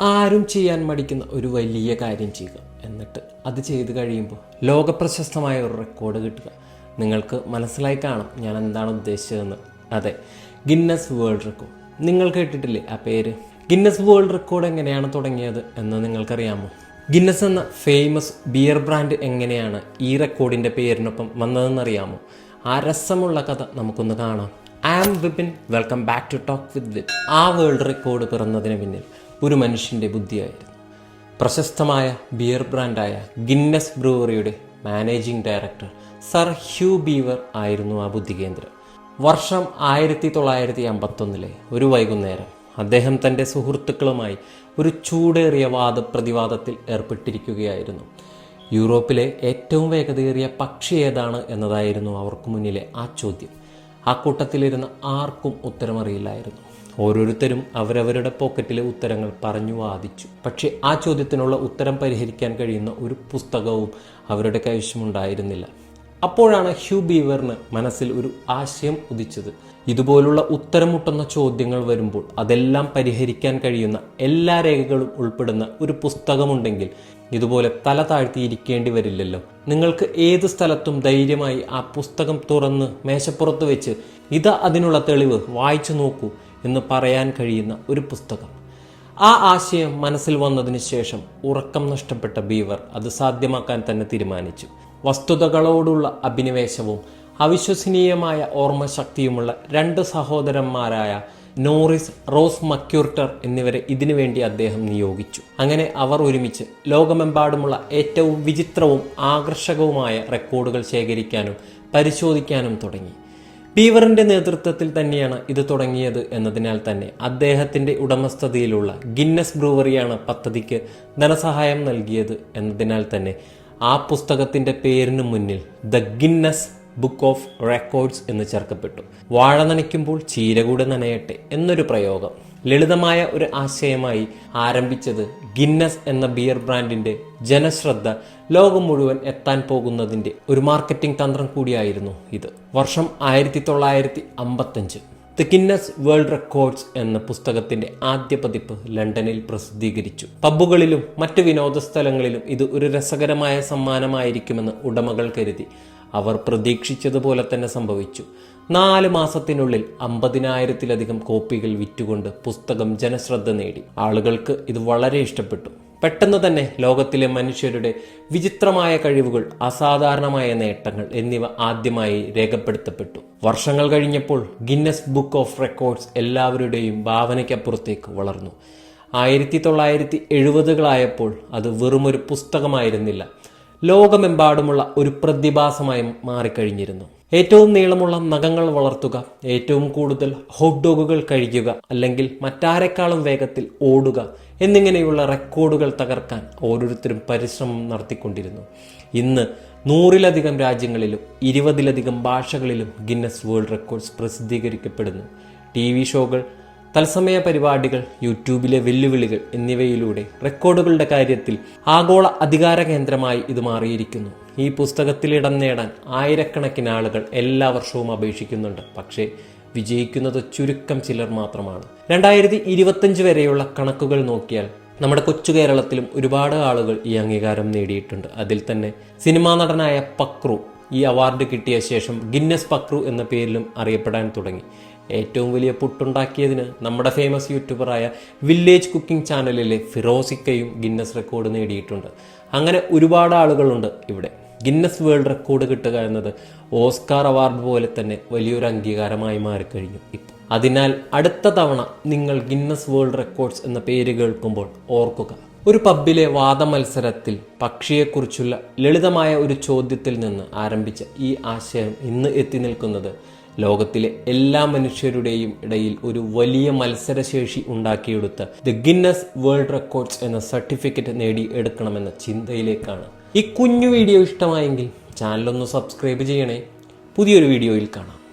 ആരും ചെയ്യാൻ മടിക്കുന്ന ഒരു വലിയ കാര്യം ചെയ്യുക. എന്നിട്ട് അത് ചെയ്തു കഴിയുമ്പോൾ ലോകപ്രശസ്തമായ ഒരു റെക്കോർഡ് കിട്ടുക. നിങ്ങൾക്ക് മനസ്സിലായി കാണും ഞാൻ എന്താണ് ഉദ്ദേശിച്ചതെന്ന്. അതെ ഗിന്നസ് വേൾഡ് റെക്കോർഡ് നിങ്ങൾ കേട്ടിട്ടില്ലേ ആ പേര്? ഗിന്നസ് വേൾഡ് റെക്കോർഡ് എങ്ങനെയാണ് തുടങ്ങിയത് എന്ന് നിങ്ങൾക്കറിയാമോ? ഗിന്നസ് എന്ന ഫേമസ് ബിയർ ബ്രാൻഡ് എങ്ങനെയാണ് ഈ റെക്കോർഡിന്റെ പേരിനൊപ്പം വന്നതെന്നറിയാമോ ആ രസമുള്ള കഥ നമുക്കൊന്ന് കാണാം. I am Vipin welcome back to talk with Vip ആ വേൾഡ് റെക്കോർഡ് പിറന്നതിന് പിന്നിൽ ഒരു മനുഷ്യന്റെ ബുദ്ധിയായിരുന്നു. പ്രശസ്തമായ ബിയർ ബ്രാൻഡായ Guinness ബ്രൂവറിയുടെ managing director sir Hugh Beaver ആയിരുന്നു ആ ബുദ്ധികേന്ദ്രം വർഷം ആയിരത്തി തൊള്ളായിരത്തി അമ്പത്തൊന്നിലെ ഒരു വൈകുന്നേരം അദ്ദേഹം തന്റെ സുഹൃത്തുക്കളുമായി ഒരു ചൂടേറിയ വാദപ്രതിവാദത്തിൽ ഏർപ്പെട്ടിരിക്കുകയായിരുന്നു. യൂറോപ്പിലെ ഏറ്റവും വേഗതയേറിയ പക്ഷി ഏതാണ് എന്നതായിരുന്നു അവർക്ക് മുന്നിലെ ആ ചോദ്യം. ആ കൂട്ടത്തിലിരുന്ന ആർക്കും ഉത്തരമറിയില്ലായിരുന്നു. ഓരോരുത്തരും അവരവരുടെ പോക്കറ്റിലെ ഉത്തരങ്ങൾ പറഞ്ഞു വാദിച്ചു. പക്ഷേ ആ ചോദ്യത്തിനുള്ള ഉത്തരം പരിഹരിക്കാൻ കഴിയുന്ന ഒരു പുസ്തകവും അവരുടെ കൈവശമുണ്ടായിരുന്നില്ല. അപ്പോഴാണ് ഹ്യൂ ബീവറിന് മനസ്സിൽ ഒരു ആശയം ഉദിച്ചത്. ഇതുപോലുള്ള ഉത്തരമുട്ടുന്ന ചോദ്യങ്ങൾ വരുമ്പോൾ അതെല്ലാം പരിഹരിക്കാൻ കഴിയുന്ന എല്ലാ രേഖകളും ഉൾപ്പെടുന്ന ഒരു പുസ്തകമുണ്ടെങ്കിൽ ഇതുപോലെ തല താഴ്ത്തിയിരിക്കേണ്ടി വരില്ലല്ലോ. നിങ്ങൾക്ക് ഏത് സ്ഥലത്തും ധൈര്യമായി ആ പുസ്തകം തുറന്ന് മേശപ്പുറത്ത് വെച്ച് ഇതാ അതിനുള്ള തെളിവ് വായിച്ചു നോക്കൂ. എന്ന് പറയാൻ കഴിയുന്ന ഒരു പുസ്തകം. ആ ആശയം മനസ്സിൽ വന്നതിന് ശേഷം ഉറക്കം നഷ്ടപ്പെട്ട ബീവർ അത് സാധ്യമാക്കാൻ തന്നെ തീരുമാനിച്ചു. വസ്തുതകളോടുള്ള അഭിനിവേശവും അവിശ്വസനീയമായ ഓർമ്മശക്തിയുമുള്ള രണ്ട് സഹോദരന്മാരായ നോറിസ് റോസ് മക്യൂർട്ടർ എന്നിവരെ ഇതിനുവേണ്ടി അദ്ദേഹം നിയോഗിച്ചു. അങ്ങനെ അവർ ഒരുമിച്ച് ലോകമെമ്പാടുമുള്ള ഏറ്റവും വിചിത്രവും ആകർഷകവുമായ റെക്കോർഡുകൾ ശേഖരിക്കാനും പരിശോധിക്കാനും തുടങ്ങി. ബീവറിന്റെ നേതൃത്വത്തിൽ തന്നെയാണ് ഇത് തുടങ്ങിയത് എന്നതിനാൽ തന്നെ അദ്ദേഹത്തിന്റെ ഉടമസ്ഥതയിലുള്ള ഗിന്നസ് ബ്രൂവറിയാണ് പദ്ധതിക്ക് ധനസഹായം നൽകിയത് എന്നതിനാൽ തന്നെ ആ പുസ്തകത്തിന്റെ പേരിന് മുന്നിൽ the Guinness book of records എന്ന് ചേർക്കപ്പെട്ടു. വാഴ നനയ്ക്കുമ്പോൾ ചീര കൂടെ നനയട്ടെ എന്നൊരു പ്രയോഗം ലളിതമായ ഒരു ആശയമായി ആരംഭിച്ചത് ഗിന്നസ് എന്ന ബിയർ ബ്രാൻഡിന്റെ ജനശ്രദ്ധ ലോകം മുഴുവൻ എത്താൻ പോകുന്നതിന്റെ ഒരു മാർക്കറ്റിംഗ് തന്ത്രം കൂടിയായിരുന്നു ഇത്. വർഷം ആയിരത്തി തൊള്ളായിരത്തി അമ്പത്തഞ്ച് ദ ഗിന്നസ് വേൾഡ് റെക്കോർഡ്സ് എന്ന പുസ്തകത്തിന്റെ ആദ്യ പതിപ്പ് ലണ്ടനിൽ പ്രസിദ്ധീകരിച്ചു. പബ്ബുകളിലും മറ്റ് വിനോദ സ്ഥലങ്ങളിലും ഇത് ഒരു രസകരമായ സമ്മാനമായിരിക്കുമെന്ന് ഉടമകൾ കരുതി. അവർ പ്രതീക്ഷിച്ചതുപോലെ തന്നെ സംഭവിച്ചു. നാല് മാസത്തിനുള്ളിൽ അമ്പതിനായിരത്തിലധികം കോപ്പികൾ വിറ്റുകൊണ്ട് പുസ്തകം ജനശ്രദ്ധ നേടി. ആളുകൾക്ക് ഇത് വളരെ ഇഷ്ടപ്പെട്ടു. പെട്ടെന്ന് തന്നെ ലോകത്തിലെ മനുഷ്യരുടെ വിചിത്രമായ കഴിവുകൾ അസാധാരണമായ നേട്ടങ്ങൾ എന്നിവ ആദ്യമായി രേഖപ്പെടുത്തപ്പെട്ടു. വർഷങ്ങൾ കഴിഞ്ഞപ്പോൾ ഗിന്നസ് ബുക്ക് ഓഫ് റെക്കോർഡ്സ് എല്ലാവരുടെയും ഭാവനയ്ക്കപ്പുറത്തേക്ക് വളർന്നു. ആയിരത്തി തൊള്ളായിരത്തി എഴുപതുകളായപ്പോൾ അത് വെറുമൊരു പുസ്തകമായിരുന്നില്ല. ലോകമെമ്പാടുമുള്ള ഒരു പ്രതിഭാസമായി മാറിക്കഴിഞ്ഞിരുന്നു. ഏറ്റവും നീളമുള്ള നഖങ്ങൾ വളർത്തുക ഏറ്റവും കൂടുതൽ ഹോട്ട് ഡോഗുകൾ കഴിക്കുക അല്ലെങ്കിൽ മറ്റാരെക്കാളും വേഗത്തിൽ ഓടുക എന്നിങ്ങനെയുള്ള റെക്കോർഡുകൾ തകർക്കാൻ ഓരോരുത്തരും പരിശ്രമം നടത്തിക്കൊണ്ടിരുന്നു. ഇന്ന് നൂറിലധികം രാജ്യങ്ങളിലും ഇരുപതിലധികം ഭാഷകളിലും ഗിന്നസ് വേൾഡ് റെക്കോർഡ്സ് പ്രസിദ്ധീകരിക്കപ്പെടുന്നു. ടി ഷോകൾ തത്സമയ പരിപാടികൾ യൂട്യൂബിലെ വെല്ലുവിളികൾ എന്നിവയിലൂടെ റെക്കോർഡുകളുടെ കാര്യത്തിൽ ആഗോള അധികാര കേന്ദ്രമായി ഇത് മാറിയിരിക്കുന്നു. ഈ പുസ്തകത്തിൽ ഇടം നേടാൻ ആയിരക്കണക്കിന് ആളുകൾ എല്ലാ വർഷവും അപേക്ഷിക്കുന്നുണ്ട്. പക്ഷേ വിജയിക്കുന്നത് ചുരുക്കം ചിലർ മാത്രമാണ്. രണ്ടായിരത്തി ഇരുപത്തഞ്ച് വരെയുള്ള കണക്കുകൾ നോക്കിയാൽ നമ്മുടെ കൊച്ചു കേരളത്തിലും ഒരുപാട് ആളുകൾ ഈ അംഗീകാരം നേടിയിട്ടുണ്ട്. അതിൽ തന്നെ സിനിമാ നടനായ പക്രു ഈ അവാർഡ് കിട്ടിയ ശേഷം ഗിന്നസ് പക്രു എന്ന പേരിലും അറിയപ്പെടാൻ തുടങ്ങി. ഏറ്റവും വലിയ പുട്ടുണ്ടാക്കിയതിന് നമ്മുടെ ഫേമസ് യൂട്യൂബറായ വില്ലേജ് കുക്കിംഗ് ചാനലിലെ ഫിറോസിക്കയും ഗിന്നസ് റെക്കോർഡ് നേടിയിട്ടുണ്ട്. അങ്ങനെ ഒരുപാട് ആളുകളുണ്ട് ഇവിടെ. ഗിന്നസ് വേൾഡ് റെക്കോർഡ് കിട്ടുക എന്നത് ഓസ്കാർ അവാർഡ് പോലെ തന്നെ വലിയൊരു അംഗീകാരമായി മാറിക്കഴിഞ്ഞു ഇപ്പോൾ. അതിനാൽ അടുത്ത തവണ നിങ്ങൾ ഗിന്നസ് വേൾഡ് റെക്കോർഡ്സ് എന്ന പേര് കേൾക്കുമ്പോൾ ഓർക്കുക. ഒരു പബ്ബിലെ വാദമത്സരത്തിൽ പക്ഷിയെക്കുറിച്ചുള്ള ലളിതമായ ഒരു ചോദ്യത്തിൽ നിന്ന് ആരംഭിച്ച ഈ ആശയം ഇന്ന് എത്തി നിൽക്കുന്നത് ലോകത്തിലെ എല്ലാ മനുഷ്യരുടെയും ഇടയിൽ ഒരു വലിയ മത്സരശേഷി ഉണ്ടാക്കിയെടുത്ത ദ ഗിന്നസ് വേൾഡ് റെക്കോർഡ്സ് എന്ന സർട്ടിഫിക്കറ്റ് നേടി എടുക്കണമെന്ന ചിന്തയിലേക്കാണ്. ഈ കുഞ്ഞു വീഡിയോ ഇഷ്ടമായെങ്കിൽ ചാനലൊന്ന് സബ്സ്ക്രൈബ് ചെയ്യണേ. പുതിയൊരു വീഡിയോയിൽ കാണാം.